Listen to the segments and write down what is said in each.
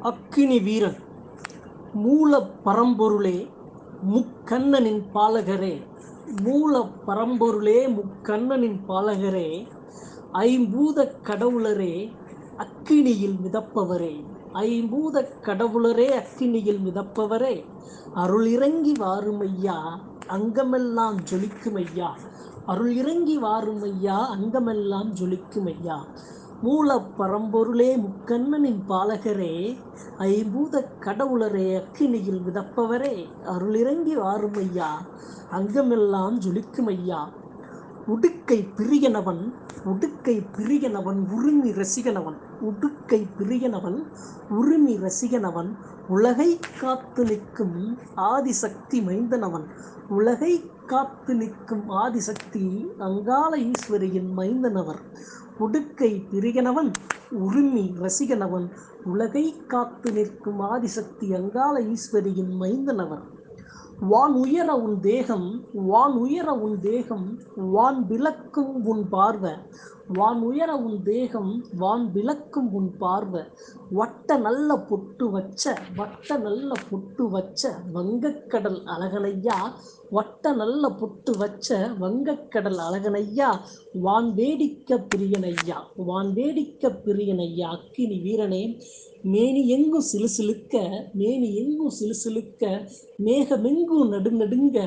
அக்கினி வீரர் மூல பரம்பொருளே முக்கண்ணனின் பாலகரே. மூல பரம்பொருளே முக்கண்ணனின் பாலகரே. ஐம்பூத கடவுளரே அக்கினியில் மிதப்பவரே. ஐம்பூத கடவுளரே அக்கினியில் மிதப்பவரே. அருள் இறங்கி வாருமையா அங்கமெல்லாம் ஜொலிக்குமையா. அருள் இறங்கி வாருமையா அங்கமெல்லாம் ஜொலிக்குமையா. மூல பரம்பொருளே முக்கண்ணனின் பாலகரே ஐம்பூத கடவுளரே அக்கினியில் மிதப்பவரே. அருளிறங்கி வாருமையா அங்கமெல்லாம் ஜொலிக்குமையா. உடுக்கை பிரியனவன் உடுக்கை பிரியனவன் உரிமை ரசிகனவன் உடுக்கை பிரியனவன் உரிமை ரசிகனவன் உலகை காத்து நிற்கும் ஆதிசக்தி மைந்தனவன். உலகை காத்து நிற்கும் ஆதிசக்தி அங்காள ஈஸ்வரியின் மைந்தனவர். உடுக்கை பிரியனவன் உரிமை ரசிகனவன் உலகை காத்து நிற்கும் ஆதிசக்தி அங்காள ஈஸ்வரியின் மைந்தனவர். வான் உயர உன் தேகம் வான் உயர உன் தேகம் வான் விளக்கும் உன் பார்வை. வான் உயர உன் தேகம் வான் விளக்கும் உன் பார்வை. வட்ட நல்ல பொட்டு வச்ச வட்ட நல்ல பொட்டு வச்ச வங்கக்கடல் அழகனையா. வட்ட நல்ல பொட்டு வச்ச வங்கக்கடல் அழகனையா. வான் வேடிக்க பிரியனையா. வான் வேடிக்க பிரியனையா. அக்கினி வீரனே மேனி எங்கும் சிலுசிலுக்க மேனி எங்கும் சிலுசிலுக்க. மேகமெங்கும் நடுநடுங்க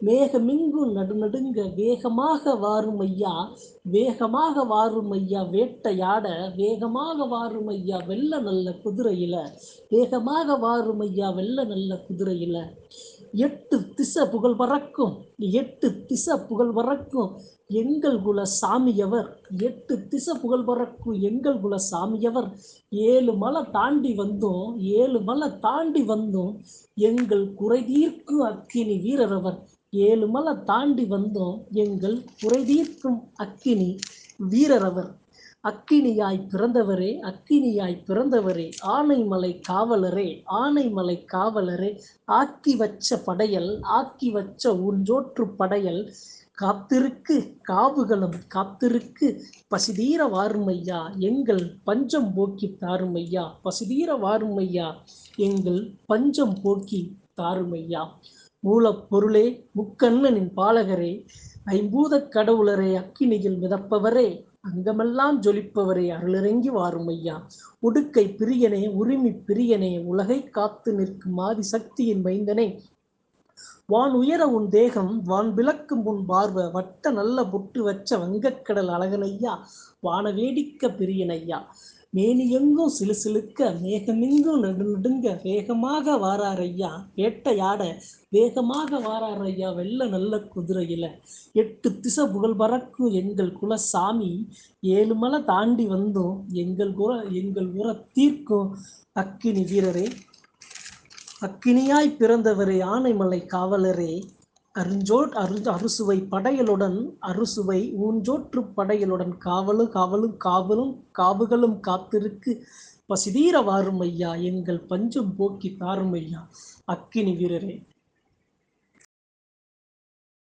மேகமெங்கும் நடுநடுங்க. வேகமாக வாரும் ஐயா வேகமாக வாரும் ஐயா வேட்டையாட வேகமாக வாரும் ஐயா வெள்ள நல்ல குதிரையில வேகமாக வாரும் ஐயா வெள்ள நல்ல குதிரையில. எட்டு திசை புகழ் பறக்கும் எட்டு திசை புகழ் பறக்கும் எங்கள் குல சாமியவர். எட்டு திசை புகழ் பறக்கும் எங்கள் குல சாமியவர். ஏழு மலை தாண்டி வந்தோம் ஏழு மலை தாண்டி வந்தோம். எங்கள் குறை தீர்க்கும் அக்கினி வீரரவர். ஏழு மலை தாண்டி வந்தோம் எங்கள் குறை தீர்க்கும் அக்கினி வீரரவர். அக்கினியாய் பிறந்தவரே அக்கினியாய் பிறந்தவரே ஆனைமலை காவலரே ஆனைமலை காவலரே ஆக்கி வச்ச படையல் ஆக்கி வச்ச உஞ்சோற்று படையல் காத்திருக்கு காவுகளும் காத்திருக்கு பசிதீர வாருமையா எங்கள் பஞ்சம் போக்கி தாருமையா பசிதீர வாருமையா எங்கள் பஞ்சம் போக்கி தாருமையா. மூலப்பொருளே முக்கண்ணனின் பாலகரே ஐம்பூத கடவுளரே அக்கினியில் மிதப்பவரே அங்கமெல்லாம் ஜொலிப்பவரே அருளிறங்கி வாருமையா உடுக்கை பிரியனே உரிமை பிரியனே உலகை காத்து நிற்கும் ஆதிசக்தியின் மைந்தனே. வான் உயர உன் தேகம் வான் விளக்கும் உன் பார்வை வட்ட நல்ல பொட்டு வச்ச வங்கக்கடல் அழகனையா வான வேடிக்க பிரியனையா மேனியெங்கும் சிலு சிலுக்க மேகமெங்கும் நடுநடுங்க வேகமாக வாராரையா வேட்டையாட வேகமாக வாராரையா வெள்ள நல்ல குதிரையில. எட்டு திசை புகழ் பறக்கும் எங்கள் குல சாமி ஏழு மலை தாண்டி வந்தோம் எங்கள் குர எங்கள் உர தீர்க்கும் அக்கினி வீரரே. அக்கினியாய் பிறந்தவரே ஆனைமலை காவலரே. அருஞ்சோ அரு அறுசுவை படையலுடன் அறுசுவை ஊஞ்சோற்று படையலுடன் காவலும் காவலும் காவலும் காவுகளும் காத்திருக்கு. பசிதீர வாரும் ஐயா எங்கள் பஞ்சம் போக்கி தாருமையா. ஐயா அக்கினி வீரரே